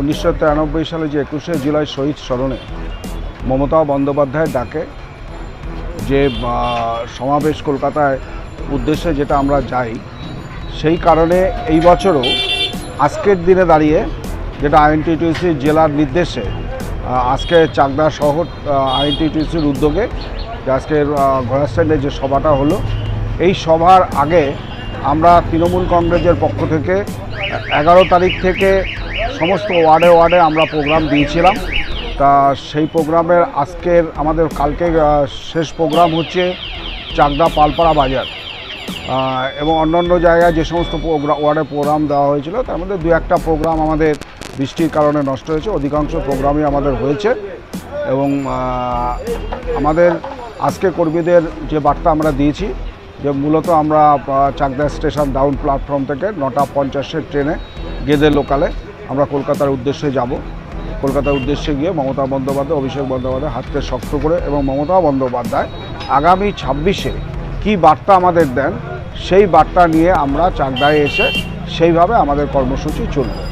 উনিশশো তিরানব্বই সালে যে একুশে জুলাই শহীদ স্মরণে মমতা বন্দ্যোপাধ্যায়ের ডাকে যে সমাবেশ কলকাতায় উদ্দেশ্যে যেটা আমরা যাই, সেই কারণে এই বছরও আজকের দিনে দাঁড়িয়ে যেটা আইএনটিটিউসি জেলার নির্দেশে আজকে চাকদা শহর আইএনটিটিউসির উদ্যোগে আজকের ঘোড়া যে সভাটা হলো, এই সভার আগে আমরা তৃণমূল কংগ্রেসের পক্ষ থেকে এগারো তারিখ থেকে সমস্ত ওয়ার্ডে ওয়ার্ডে আমরা প্রোগ্রাম দিয়েছিলাম। তা সেই প্রোগ্রামের আজকের আমাদের কালকে শেষ প্রোগ্রাম হচ্ছে চাকদা পালপাড়া বাজার। এবং অন্যান্য জায়গায় যে সমস্ত প্রোগ্রাম ওয়ার্ডে প্রোগ্রাম দেওয়া হয়েছিল, তার মধ্যে দু একটা প্রোগ্রাম আমাদের বৃষ্টির কারণে নষ্ট হয়েছে। অধিকাংশ প্রোগ্রামই আমাদের হয়েছে। এবং আমাদের আজকে কর্মীদের যে বার্তা আমরা দিয়েছি, যে মূলত আমরা চাকদা স্টেশন ডাউন প্ল্যাটফর্ম থেকে নটা পঞ্চাশের ট্রেনে গেদে লোকালে আমরা কলকাতার উদ্দেশ্যে যাব। কলকাতার উদ্দেশ্যে গিয়ে মমতা বন্দ্যোপাধ্যায়, অভিষেক বন্দ্যোপাধ্যায় হাতকে শক্ত করে এবং মমতা বন্দ্যোপাধ্যায় আগামী ছাব্বিশে কি বার্তা আমাদের দেন, সেই বার্তা নিয়ে আমরা চাকদায় এসে সেইভাবে আমাদের কর্মসূচি চলবে।